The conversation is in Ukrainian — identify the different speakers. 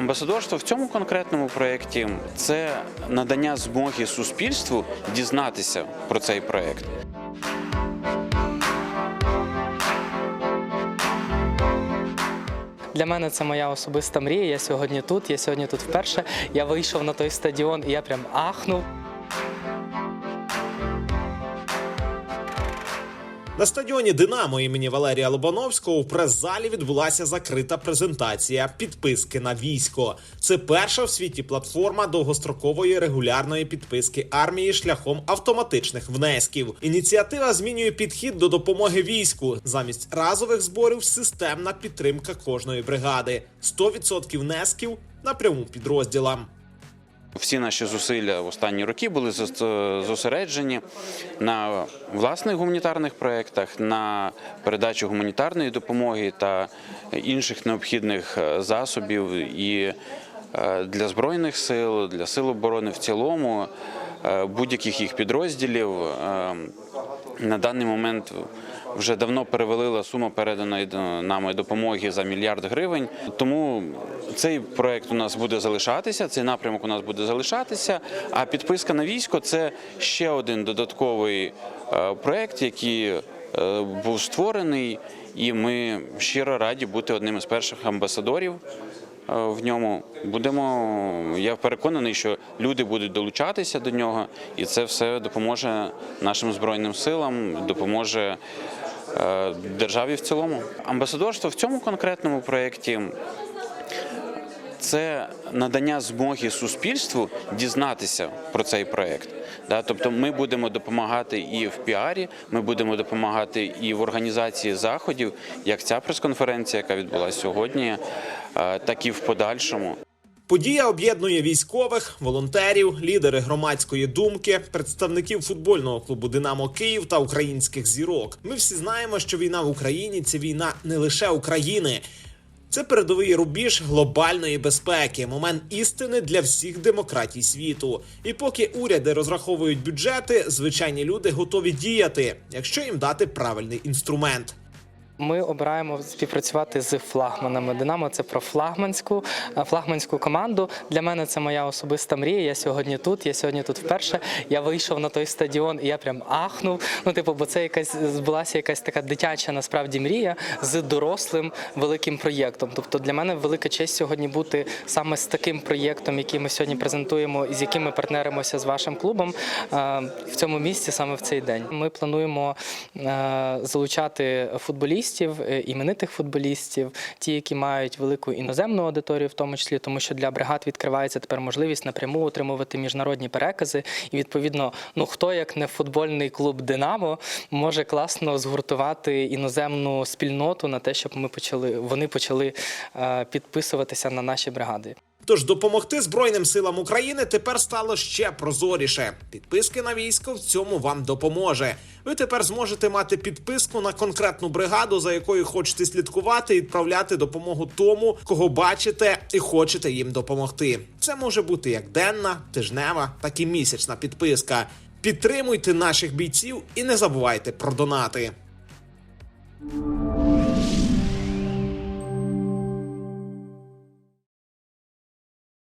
Speaker 1: Амбасадорство в цьому конкретному проєкті це надання змоги суспільству дізнатися про цей проєкт.
Speaker 2: Для мене це моя особиста мрія. Я сьогодні тут. Я сьогодні тут вперше. Я вийшов на той стадіон і я прям ахнув.
Speaker 3: На стадіоні Динамо імені Валерія Лобановського в прес-залі відбулася закрита презентація підписки на військо. Це перша в світі платформа довгострокової регулярної підписки армії шляхом автоматичних внесків. Ініціатива змінює підхід до допомоги війську. Замість разових зборів системна підтримка кожної бригади. 100% внесків напряму підрозділам.
Speaker 1: Всі наші зусилля в останні роки були зос- зосереджені на власних гуманітарних проєктах, на передачу гуманітарної допомоги та інших необхідних е, засобів і е, для збройних сил, для сил оборони в цілому, е, будь-яких їх підрозділів. На даний момент вже давно перевалила сума переданої нами допомоги за мільярд гривень. Тому цей проект у нас буде залишатися, цей напрямок у нас буде залишатися. А підписка на військо це ще один додатковий е, проект, який е, був створений, і ми щиро раді бути одним із перших амбасадорів. Е, В ньому будемо. Я переконаний, що люди будуть долучатися до нього, і це все допоможе нашим збройним силам, допоможе е, державі в цілому. Амбасадорство в цьому конкретному проєкті це надання змоги суспільству дізнатися про цей проєкт. Тобто ми будемо допомагати і в піарі, ми будемо допомагати і в організації заходів, як ця прес-конференція, яка відбулася сьогодні, е, так і в подальшому.
Speaker 3: Подія об'єднує військових, волонтерів, лідери громадської думки, представників футбольного клубу Динамо Київ та українських зірок. Ми всі знаємо, що війна в Україні це війна не лише України. Це передовий рубіж глобальної безпеки, момент істини для всіх демократій світу. І поки уряди розраховують бюджети, звичайні люди готові діяти, якщо їм дати правильний інструмент.
Speaker 2: Ми обираємо співпрацювати з флагманами. Динамо це про флагманську е, флагманську команду. Для мене це моя особиста мрія. Я сьогодні тут. Я сьогодні тут вперше. Я вийшов на той стадіон і я прям ахнув. Ну, типу, бо це якась збулася якась така дитяча насправді мрія з дорослим великим проєктом. Тобто для мене велика честь сьогодні бути саме з таким проєктом, який ми сьогодні презентуємо, і з яким ми партнеримося з вашим клубом е, в цьому місці саме в цей день. Ми плануємо е, залучати футболістів, е, іменитих футболістів, ті, які мають велику іноземну аудиторію, в тому числі, тому що для бригад відкривається тепер можливість напряму отримувати міжнародні перекази. І відповідно, ну хто як не футбольний клуб Динамо може класно згуртувати іноземну спільноту на те, щоб ми почали вони почали е, підписуватися на наші бригади.
Speaker 3: Тож допомогти Збройним силам України тепер стало ще прозоріше. Підписки на військо в цьому вам допоможе. Ви тепер зможете мати підписку на конкретну бригаду, за якою хочете слідкувати і відправляти допомогу тому, кого бачите і хочете їм допомогти. Це може бути як денна, тижнева, так і місячна підписка. Підтримуйте наших бійців і не забувайте про донати.